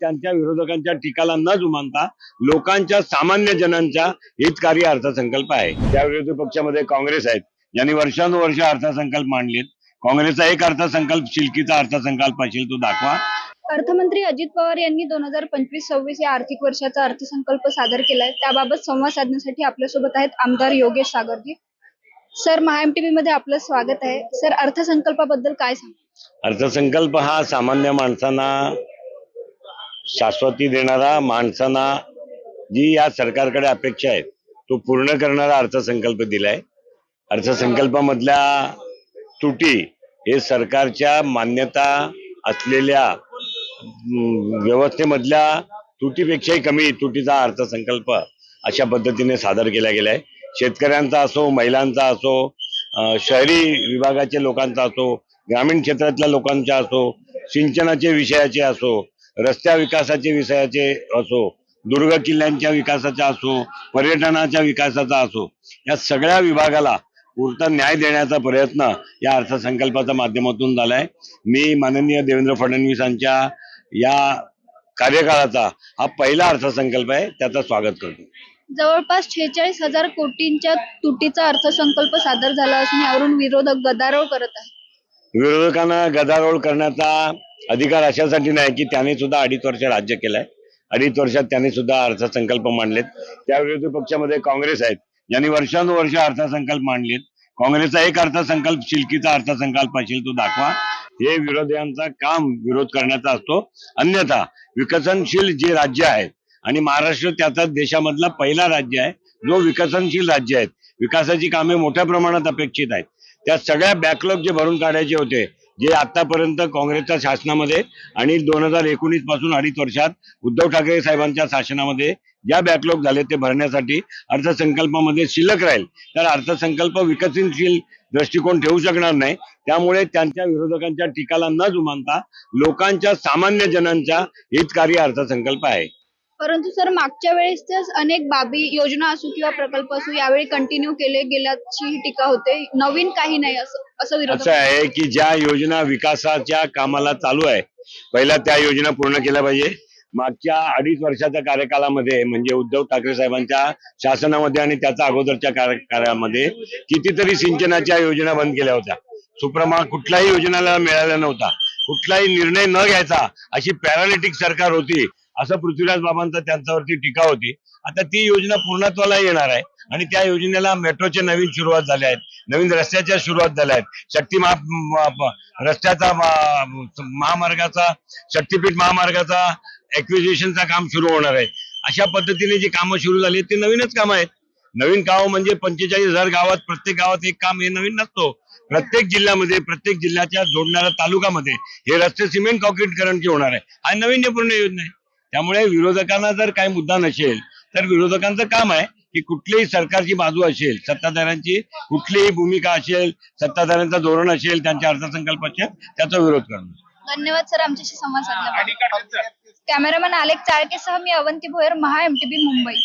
त्यांच्या विरोधकांच्या टीकाला न जुमानता लोकांच्या सामान्य जनांच्या हितकारी अर्थसंकल्प आहे. त्या विरोधी पक्षामध्ये काँग्रेस आहेत. ज्यांनी वर्षानुवर्ष अर्थसंकल्प मांडलेत. काँग्रेसचा एक अर्थसंकल्प शिलकीचा अर्थसंकल्प असेल तो दाखवा. अर्थमंत्री अजित पवार यांनी दोन हजार पंचवीस सव्वीस या आर्थिक वर्षाचा अर्थसंकल्प सादर केलाय. त्याबाबत संवाद साधण्यासाठी आपल्यासोबत आहेत आमदार योगेश सागरजी. सर महाएमटीबी मध्ये आपलं स्वागत आहे. सर अर्थसंकल्पाबद्दल काय सांग अर्थसंकल्प हा सामान्य माणसांना शाश्वती देणारा माणसांना जी या सरकारकडे अपेक्षा आहेत तो पूर्ण करणारा अर्थसंकल्प दिलाय. अर्थसंकल्पामधल्या तुटी हे सरकारच्या मान्यता असलेल्या व्यवस्थेमधल्या तुटीपेक्षाही कमी तुटीचा अर्थसंकल्प अशा पद्धतीने सादर केला गेलाय. शेतकऱ्यांचा असो महिलांचा असो शहरी विभागाच्या लोकांचा असो ग्रामीण क्षेत्रातल्या लोकांचा असो सिंचनाचे विषयाचे असो रस्त्या विकासाचे विषयाचे असो दुर्ग किल्ल्यांच्या विकासाचा असो पर्यटनाच्या विकासाचा असो या सगळ्या विभागाला पुरता न्याय देण्याचा प्रयत्न या अर्थसंकल्पाच्या माध्यमातून झालाय. मी माननीय देवेंद्र फडणवीसांच्या या कार्यकाळाचा हा पहिला अर्थसंकल्प आहे त्याचं स्वागत करतो. जवळपास छेचाळीस हजार कोटींच्या तुटीचा अर्थसंकल्प सादर झाला असून यावरून विरोधक गदारोळ करत आहेत. विरोधकांना गदारोळ करण्याचा अधिकार अशासाठी नाही की त्याने सुद्धा अडीच वर्ष राज्य केलंय. अडीच वर्षात त्यांनी सुद्धा अर्थसंकल्प मांडलेत. त्या विरोधी पक्षामध्ये काँग्रेस आहेत. ज्यांनी वर्षानुवर्ष अर्थसंकल्प मांडलेत. काँग्रेसचा एक अर्थसंकल्प शिलकीचा अर्थसंकल्प असेल तो दाखवा. हे विरोधांचा काम विरोध करण्याचा असतो. अन्यथा विकसनशील जे राज्य आहेत आणि महाराष्ट्र त्याचा देशामधला पहिला राज्य आहे जो विकसनशील राज्य आहेत. विकासाची कामे मोठ्या प्रमाणात अपेक्षित आहेत. त्या सगळ्या बॅकलॉग जे भरून काढायचे होते जे आतापर्यंत काँग्रेसच्या शासनामध्ये आणि दोन हजार एकोणीसपासून अडीच वर्षात उद्धव ठाकरे साहेबांच्या शासनामध्ये ज्या बॅकलॉग झाले ते भरण्यासाठी अर्थसंकल्पामध्ये शिल्लक राहील तर अर्थसंकल्प विकसनशील दृष्टिकोन ठेवू शकणार नाही. त्यामुळे त्यांच्या विरोधकांच्या टीकाला न जुमानता लोकांच्या सामान्य जनांच्या हितकारी अर्थसंकल्प आहे. परंतु सर मागच्या वेळेस अनेक बाबी योजना असो किंवा प्रकल्प असो यावेळी कंटिन्यू केले गेल्याची ही टीका होते. नवीन काही नाही असं असं विरोध असं आहे की ज्या योजना विकासाच्या कामाला चालू आहे पहिल्या त्या योजना पूर्ण केल्या पाहिजे. मागच्या अडीच वर्षाच्या कार्यकालामध्ये म्हणजे उद्धव ठाकरे साहेबांच्या शासनामध्ये आणि त्याच्या अगोदरच्या कार्यकाळामध्ये कितीतरी सिंचनाच्या योजना बंद केल्या होत्या. सुप्रमा कुठल्याही योजनाला मिळाला नव्हता कुठलाही निर्णय न घ्यायचा अशी पॅरालिटिक सरकार होती. असं पृथ्वीराज बाबांचा त्यांच्यावरती टीका होती. आता ती योजना पूर्णत्वाला येणार आहे आणि त्या योजनेला मेट्रोच्या नवीन सुरुवात झाल्या आहेत. नवीन रस्त्याच्या सुरुवात झाल्या आहेत. शक्ती महा रस्त्याचा महामार्गाचा शक्तीपीठ महामार्गाचा ऍक्विजिशनचा काम सुरू होणार आहे. अशा पद्धतीने जी कामं सुरू झाली ते नवीनच काम आहेत. नवीन गाव म्हणजे पंचेचाळीस हजार गावात प्रत्येक गावात एक काम हे नवीन नसतो. प्रत्येक जिल्ह्यामध्ये प्रत्येक जिल्ह्याच्या जोडणाऱ्या तालुकामध्ये हे रस्ते सिमेंट कॉन्क्रीटकरणचे होणार आहे. हा नवीन पूर्ण योजना आहे. त्यामुळे विरोधकांना जर काही मुद्दा नसेल तर विरोधकांचं काम आहे की कुठलीही सरकारची बाजू असेल सत्ताधाऱ्यांची कुठलीही भूमिका असेल सत्ताधाऱ्यांचं धोरण असेल त्यांच्या अर्थसंकल्प असेल त्याचा विरोध करणं. धन्यवाद सर आमच्याशी संवाद साधल्याबद्दल. कॅमेरामॅन अलेक चाळकेसह मी अवंती भोयर महा एमटीबी मुंबई.